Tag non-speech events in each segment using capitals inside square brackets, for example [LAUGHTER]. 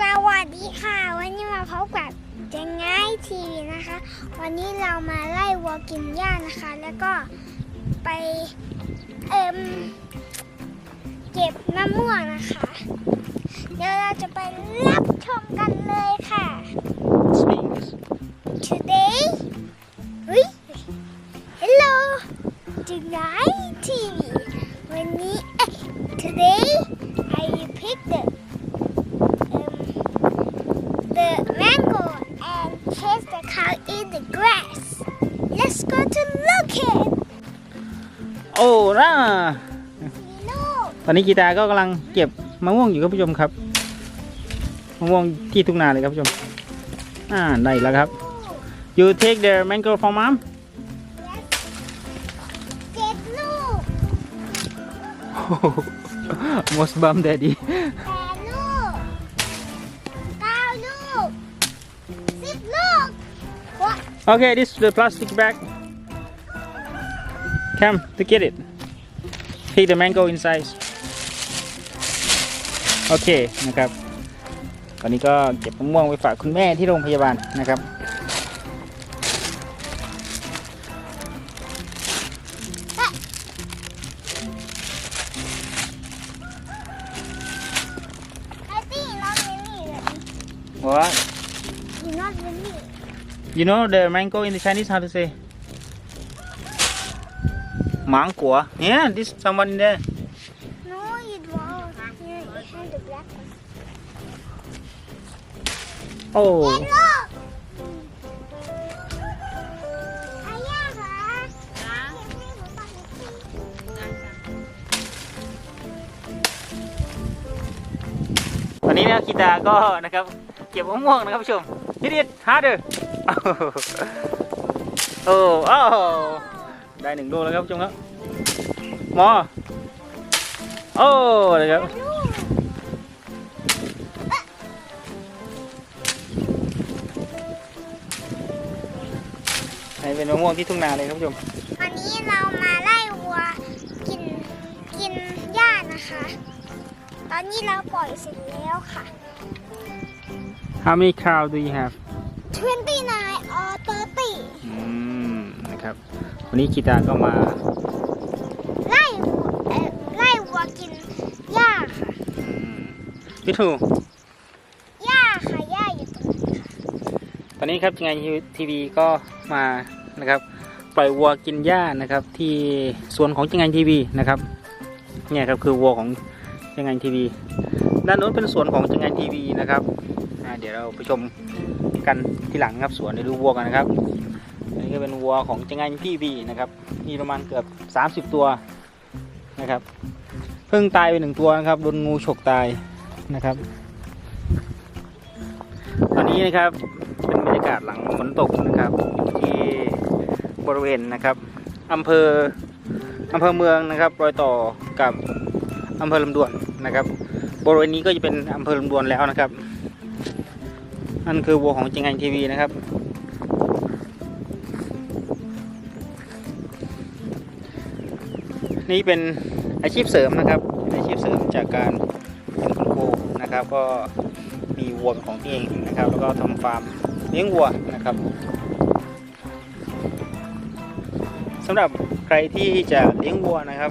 สวัสดีค่ะ วันนี้มาพบกับเจงง่ายทีวีนะคะ วันนี้เรามาไล่วัวกินหญ้านะคะ แล้วก็ไปเอ็มเก็บมะม่วงนะคะ เดี๋ยวเราจะไปรับชมกันเลยค่ะ ตอนนี้กีตาร์ก็กำลังเก็บมะม่วงอยู่ครับผู้ชมครับมะม่วงที่ทุ่งนาเลยครับผู้ชมอ่าได้แล้วครับ you take the mango from mom Yes. Get look. most bum daddy And look. Cow look. Sit look. What? okay this is the plastic bag come to get it take the mango inside โอเคนะครับ ตอนนี้ก็เก็บมะม่วงไปฝากคุณแม่ที่โรงพยาบาลนะครับ I think not really. what You're not really. You know the mango in the Chinese how to say? Mang của. Yeah, this someone in there. No, it won't. You you have the black one. Oh. Get look. Ayah, ha? ตอนนี้นะกีตาร์ก็นะครับ เก็บมะม่วงนะครับผู้ชมนิดๆฮาร์ดเดอร์โอ้โอ้ [LAUGHS] ได้หนึ่งลูกแล้วครับผู้ชมครับหมอโอ้นะครับนี่เป็นมะม่วงที่ทุ่งนาเลยครับผู้ชมวันนี้เรามาไล่วัวกินกินหญ้านะคะ ตอนนี้เราปล่อยเสร็จแล้วค่ะ How many cow do you have 29 or 30อืมนะ ครับ วันนี้กีตาร์ก็มาไล่วัวเอ่อไล่วัวกินหญ้าค่ะพี่ถูหญ้าค่ะหญ้าอยู่ตรงนี้ตอนนี้ครับงานทีวีก็มานะครับ ปล่อยวัวกินหญ้านะครับ ที่สวนของจังงานทีวีนะครับเนี่ยครับคือวัวของจังงานทีวีด้านโน้นเป็นสวนของจังงานทีวีนะครับอ่าเดี๋ยวเราไปชมกันที่หลังครับสวนเดี๋ยวดูวัวกันนะครับอันนี้ ก็เป็นวัวของจังงานทีวีนะครับ มีประมาณเกือบ 30 ตัวนะครับ เพิ่งตายไปหนึ่งตัวนะครับโดนงูฉกตายนะครับ ตอนนี้นะครับเป็นบรรยากาศหลังฝนตกนะครับที่บริเวณนะครับอำเภออำเภอเมืองนะครับรอยต่อกับอำเภอลำดวนนะครับ บริเวณนี้ก็จะเป็นอำเภอลำดวนแล้วนะครับนั่นคือวัวของจิงไงทีวีนะครับ นี่เป็นอาชีพเสริมนะครับเป็นอาชีพเสริมจากการเป็นคุณครูนะครับ ก็มีวัวของตัวเองนะครับ แล้วก็ทำฟาร์มเลี้ยงวัวนะครับสำหรับใครที่จะเลี้ยงวัวนะครับ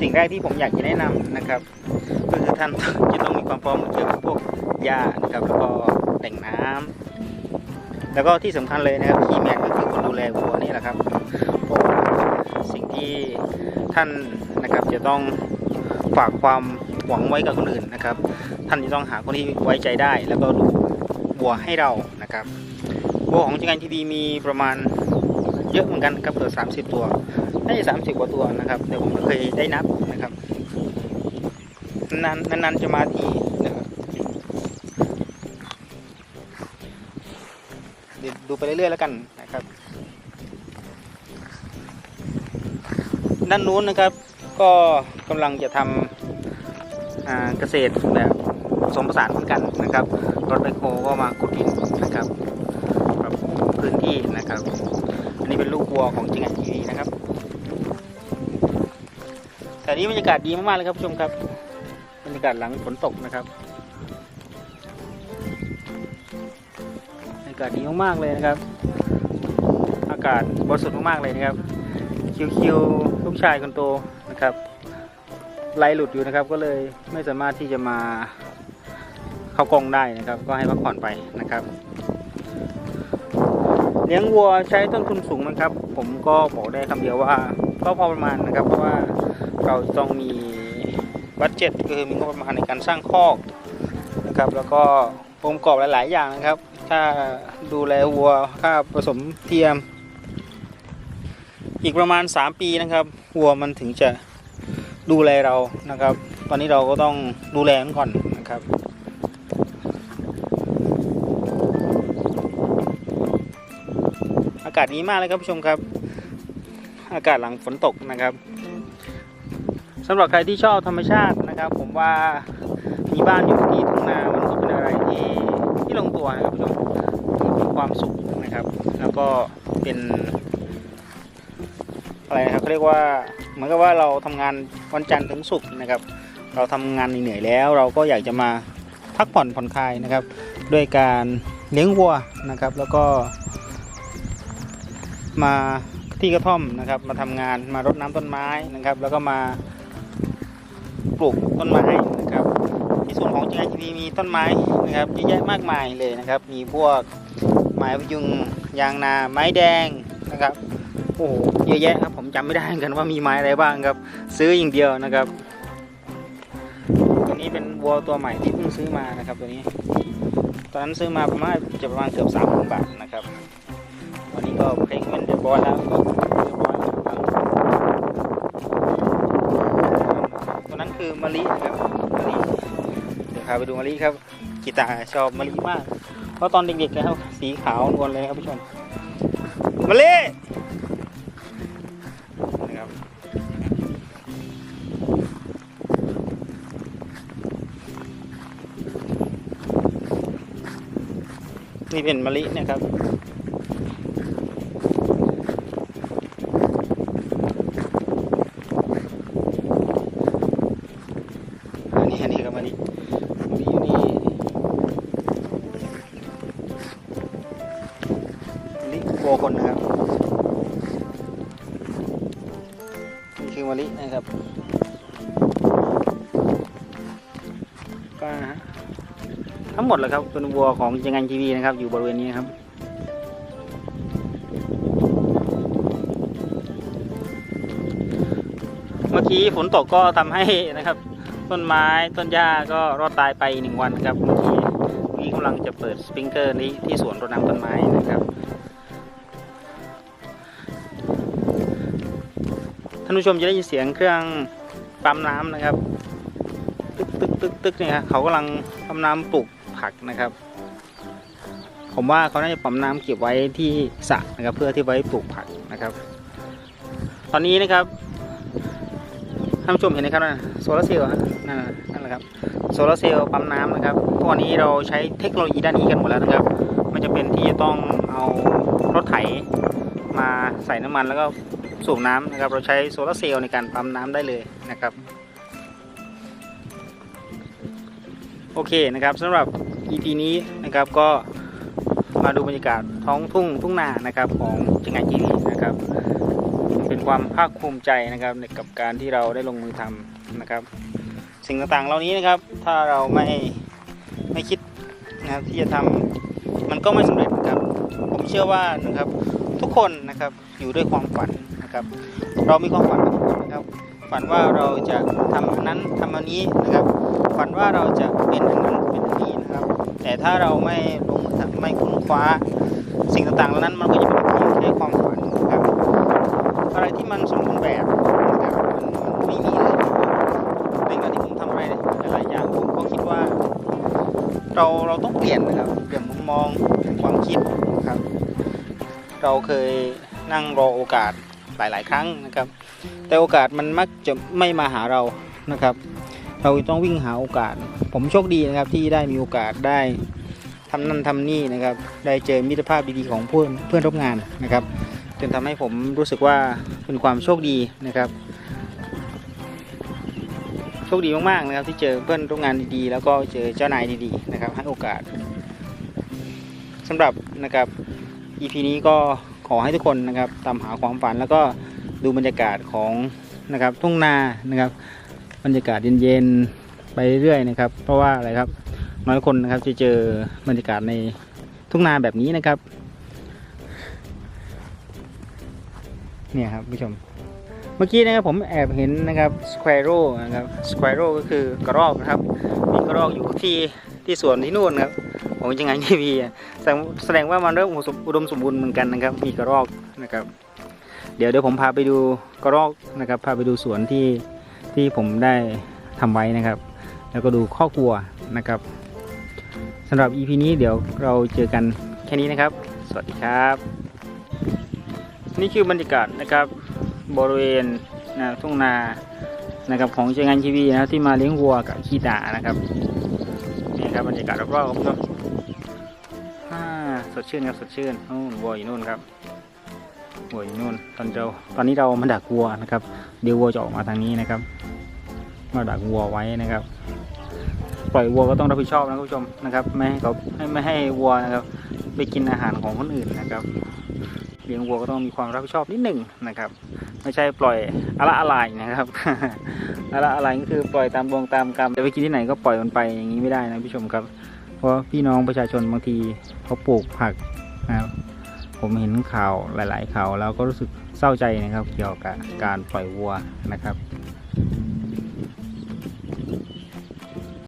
สิ่งแรกที่ผมอยากจะแนะนำนะครับก็คือท่านจะต้องมีความพร้อมเกี่ยวกับพวกหญ้านะครับแล้วก็แต่งน้ำแล้วก็ที่สำคัญเลยนะครับคีย์แมนก็คือคนดูแลวัวนี่แหละครับเพราะว่าสิ่ง ที่ท่านนะครับจะต้องฝากความหวังไว้กับคนอื่นนะครับ ท่านจะต้องหาคนที่ไว้ใจได้ แล้วก็ดูวัวให้เรานะครับวัวของจังการทีวีมีประมาณเยอะเหมือนกันครับเกือบสามสิบตัวน่าจะสามสิบกว่าตัวนะครับแต่ผมไม่เคยได้นับนะครับนานนานจะมาทีนะครับเดี๋ยวดูไปเรื่อยๆแล้วกันนะครับ ด้านนู้นนะครับ ก็กำลังจะทำอ่าเกษตรแบบผสมผสานเหมือนกันนะครับรถไบโคก็มาขุดดินนะครับปรับพื้นที่นะครับ อันนี้เป็นลูกวัวของจิงไงทีวีนะครับแต่นี้บรรยากาศดีมากๆเลยครับผู้ชมครับบรรยากาศหลังฝนตกนะครับบรรยากาศดีมากๆเลยนะครับ อากาศบริสุทธิ์มากๆเลยนะครับคิวคิว ลูกชายคนโตนะครับไล่หลุดอยู่นะครับ ก็เลยไม่สามารถที่จะมาเข้ากองได้นะครับ ก็ให้พักผ่อนไปนะครับเลี้ยงวัวใช้ต้นทุนสูงไหมครับ ผมก็บอกได้คำเดียวว่า ก็พอประมาณนะครับ เพราะว่าเราต้องมีบัตเจ็ตคือมีงบประมาณในการสร้างคอกนะครับ แล้วก็องค์ประกอบหลาย ๆ อย่างนะครับ ถ้าดูแลวัวค่าผสมเทียม อีกประมาณ 3 ปีนะครับวัวมันถึงจะดูแลเรานะครับ ตอนนี้เราก็ต้องดูแลมันก่อนนะครับอากาศดีมากเลยครับผู้ชมครับ อากาศหลังฝนตกนะครับสำหรับใครที่ชอบธรรมชาตินะครับ ผมว่ามีบ้านอยู่ที่ทุ่งนามันก็เป็นอะไรที่ที่ลงตัวนะครับผู้ชมมีความสุขนะครับ แล้วก็เป็น อะไรนะครับเขาเรียกว่าเหมือนกับว่าเราทำงานวันจันทร์ถึงศุกร์นะครับ เราทำงานเหนื่อยแล้ว เราก็อยากจะมาพักผ่อนผ่อนคลายนะครับ ด้วยการเลี้ยงวัวนะครับ แล้วก็มาที่กระท่อมนะครับ มาทำงานมารดน้ำต้นไม้นะครับ แล้วก็มาปลูกต้นไม้นะครับในส่วนของจีไอทีมีต้นไม้นะครับเยอะแยะมากมายเลยนะครับ มีพวกไม้พยุงยางนาไม้แดงนะครับโอ้โหเยอะแยะครับ จำไม่ได้เหมือนกันว่ามีไม้อะไรบ้างครับ ซื้ออย่างเดียวนะครับ ตัวนี้เป็นวัวตัวใหม่ที่เพิ่งซื้อมานะครับ ตัวนี้ ตอนนั้นซื้อมาประมาณจะประมาณเกือบสามพันบาทนะครับตอนนี้ก็เพลงเป็นเรียบร้อยแล้วก็เรียบร้อยตัวนั้นคือมะลิครับมะลิเดี๋ยวพาไปดูมะลิครับกีตาชอบมะลิมากเพราะตอนเด็กๆนะครับสีขาวนวลเลยครับผู้ชมมะลิ ที่เป็นมะลินะครับ ทั้งหมดเลยครับเป็นวัวของจังงันทีวีนะครับ อยู่บริเวณนี้ครับเมื่อกี้ฝนตกก็ทำให้นะครับ ต้นไม้ต้นหญ้าก็รอดตายไปหนึ่งวันครับเมื่อกี้เมื่กี้กำลังจะเปิดสปริงเกอร์นี้ที่สวนรดน้ำต้นไม้นะครับท่านผู้ชมจะได้ยินเสียงเครื่องปั๊มน้ำนะครับ ตึกตึกตึกตึกเนี่ยเขากำลังปั๊มน้ำปลูก ผักนะครับ ผมว่าเขาน่าจะปั๊มน้ำเก็บไว้ที่สระนะครับ เพื่อที่ไว้ปลูกผักนะครับ ตอนนี้นะครับท่านผู้ชมเห็นนะครับนั่นโซลาร์เซลล์นั่นนั่นแหละครับโซลาร์เซลล์ปั๊มน้ำนะครับทุกวันนี้เราใช้เทคโนโลยีด้านนี้กันหมดแล้วนะครับ มันจะเป็นที่จะต้องเอารถไถมาใส่น้ำมันแล้วก็สูบน้ำนะครับ เราใช้โซลาร์เซลล์ในการปั๊มน้ำได้เลยนะครับ โอเคนะครับสำหรับ EP นี้นะครับก็มาดูบรรยากาศท้องทุ่งทุ่งนานะครับของจังหวัดจีนีนะครับ เป็นความภาคภูมิใจนะครับกับการที่เราได้ลงมือทำนะครับ สิ่งต่างๆเหล่านี้นะครับ ถ้าเราไม่ไม่คิดนะครับที่จะทำมันก็ไม่สำเร็จนะครับ ผมเชื่อว่านะครับทุกคนนะครับอยู่ด้วยความฝันนะครับ เรามีความฝันนทุกคนนะครับ ฝันว่าเราจะทำอันนั้นทำอันนี้นะครับ ฝันว่าเราจะเป็นอันนั้นเป็นอันนี้นะครับ แต่ถ้าเราไม่ลงมือทำไม่ค้นคว้า สิ่งต่างๆเหล่านั้นมันก็จะเป็นเพียงแค่ความฝันนะครับอะไรที่มันสมบูรณ์แบบนะครับมันไม่มีเลยในการที่ผมทำอะไรหลายอย่างผมก็คิดว่า เราเราต้องเปลี่ยนนะครับเปลี่ยนมุมมองเปลี่ยนความคิดนะครับ เราเคยนั่งรอโอกาสหลาย ๆ ครั้งนะครับ แต่โอกาสมันมักจะไม่มาหาเรานะครับ เราต้องวิ่งหาโอกาส ผมโชคดีนะครับที่ได้มีโอกาสได้ทำนั่นทำนี่นะครับ ได้เจอมิตรภาพดีๆของเพื่อนเพื่อนร่วมงานนะครับจนทำให้ผมรู้สึกว่าเป็นความโชคดีนะครับ โชคดีมากๆนะครับ ที่เจอเพื่อนร่วมงานดีๆ แล้วก็เจอเจ้านายดีๆนะครับ ให้โอกาสสำหรับนะครับ EP นี้ก็ขอให้ทุกคนนะครับตามหาความฝันแล้วก็ดูบรรยากาศของนะครับทุ่งนานะครับ บรรยากาศเย็นๆไปเรื่อยนะครับ เพราะว่าอะไรครับน้อยคนนะครับจะเจอบรรยากาศในทุ่งนาแบบนี้นะครับ เนี่ยครับผู้ชม เมื่อกี้นะครับผมแอบเห็นนะครับสคว r โรนะครับสคว r โรก็คือกระรอกนะครับ มีกระรอกอยู่ที่ที่สวนที่นู่นครับผมจะไงทีวีแสดงว่ามันเริ่มอุดมสมบูรณ์เหมือนกันนะครับ มีกระรอกนะครับ เดี๋ยวเดี๋ยวผมพาไปดูกระรอกนะครับ พาไปดูสวนที่ ที่ผมได้ทำไว้นะครับ แล้วก็ดูข้อกลัวนะครับสำหรับ EP นี้เดี๋ยวเราเจอกันแค่นี้นะครับ สวัสดีครับ นี่คือบรรยากาศนะครับบริเวณนะทุ่งนานะครับของเชียงงานทีวีนะครับที่มาเลี้ยงวัวกับขี้ตานะครับนี่ครับบรรยากาศรอบๆครับผมสดชื่นครับสดชื่นนู่นวัวอยู่นู่นครับวัวอยู่นู่นตอนเราตอนนี้เรามาดักวัวนะครับ เดี๋ยววัวจะออกมาทางนี้นะครับมาดักวัวไว้นะครับ ปล่อยวัวก็ต้องรับผิดชอบนะคุณผู้ชมนะครับ ไม่ให้เขาให้ไม่ให้วัวนะครับ ไปกินอาหารของคนอื่นนะครับเลี้ยงวัวก็ต้องมีความรับผิดชอบนิดหนึ่งนะครับ ไม่ใช่ปล่อยอะละอะไรนะครับอะละอะไรก็คือปล่อยตามดวงตามกรรมจะไปกินที่ไหนก็ปล่อยมันไปอย่างนี้ไม่ได้นะผู้ชมครับ เพราะพี่น้องประชาชนบางทีเขาปลูกผักนะครับผมเห็นข่าวหลาย ๆ ข่าวแล้วก็รู้สึก เศร้าใจนะครับเกี่ยวกับการปล่อยวัวนะครับ